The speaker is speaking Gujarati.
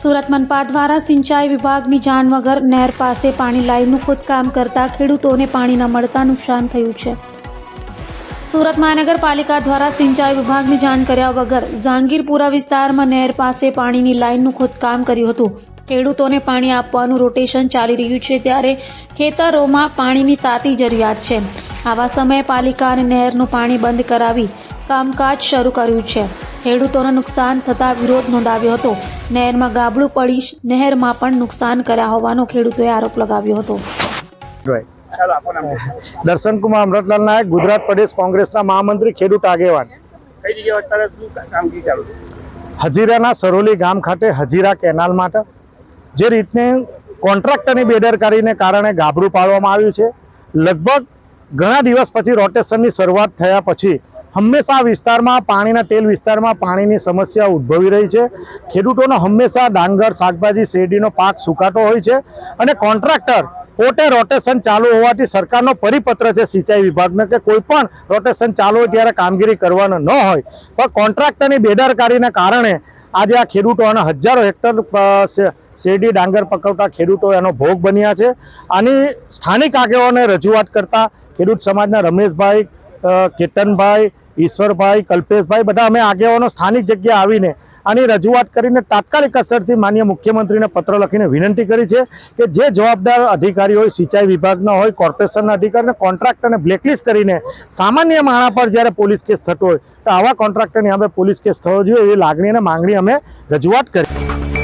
સુરત મનપા દ્વારા સિંચાઈ વિભાગની જાણ વગર નહેર પાસે પાણી લાઈનનું ખોદકામ કરતા ખેડૂતોને પાણી ન મળતા નુકસાન થયું છે. સુરત મહાનગરપાલિકા દ્વારા સિંચાઈ વિભાગની જાણ કર્યા વગર ઝાંગીરપુરા વિસ્તારમાં નહેર પાસે પાણીની લાઈનનું ખોદકામ કર્યું હતું. ખેડૂતોને પાણી આપવાનું રોટેશન ચાલી રહ્યું છે ત્યારે ખેતરોમાં પાણીની તાતી જરૂરિયાત છે. આવા સમયે પાલિકા અને નહેરનું પાણી બંધ કરાવી કામકાજ શરૂ કર્યું છે. ખેડૂતોને નુકસાન થતાં વિરોધ નોંધાવ્યો હતો. નહેરમાં ગાબડું પડી નહેરમાં પણ નુકસાન કર્યા હોવાનો ખેડૂતોએ આરોપ લગાવ્યો હતો. દર્શનકુમાર અમરતલાલ નાયક ગુજરાત પ્રદેશ કોંગ્રેસના મહામંત્રી ખેડૂત આગેવાન. કઈ જગ્યાએ અત્યારે શું કામગીરી ચાલુ છે? હજીરાના સરોલી ગામ ખાતે હજીરા કેનાલ માટે જે રીતને કોન્ટ્રાક્ટરની બેદરકારીને કારણે ગાબડું પાડવામાં આવ્યું છે. લગભગ ઘણા દિવસ પછી રોટેશનની શરૂઆત થયા પછી હંમેશા વિસ્તારમાં પાણીના તેલ વિસ્તારમાં પાણીની સમસ્યા ઉદ્ભવી રહી છે. ખેડૂતોનો હંમેશા ડાંગર, શાકભાજી, શેરડીનો પાક સુકાતો હોય છે અને કોન્ટ્રાક્ટર પોતે રોટેશન ચાલુ હોવાથી સરકારનો પરિપત્ર છે સિંચાઈ વિભાગને કે કોઈ પણ રોટેશન ચાલુ હોય ત્યારે કામગીરી કરવાનું ન હોય. પણ કોન્ટ્રાક્ટરની બેદરકારીને કારણે આજે આ ખેડૂતો અને હજારો હેક્ટર શેરડી, ડાંગર પકવતા ખેડૂતો એનો ભોગ બન્યા છે. આની સ્થાનિક આગેવાનોને રજૂઆત કરતા ખેડૂત સમાજના રમેશભાઈ કેતનભાઈ ઈશ્વરભાઈ, કલ્પેશભાઈ બધા અમે આગેવાનો સ્થાનિક જગ્યાએ આવીને આની રજૂઆત કરીને તાત્કાલિક અસરથી માન્ય મુખ્યમંત્રીને પત્ર લખીને વિનંતી કરી છે કે જે જવાબદાર અધિકારી હોય, સિંચાઈ વિભાગના હોય, કોર્પોરેશનના અધિકારીને કોન્ટ્રાક્ટરને બ્લેકલિસ્ટ કરીને સામાન્ય માણા પર જ્યારે પોલીસ કેસ થતો હોય, તો આવા કોન્ટ્રાક્ટરની અમે પોલીસ કેસ થવો જોઈએ એવી લાગણી અને માંગણી અમે રજૂઆત કરી.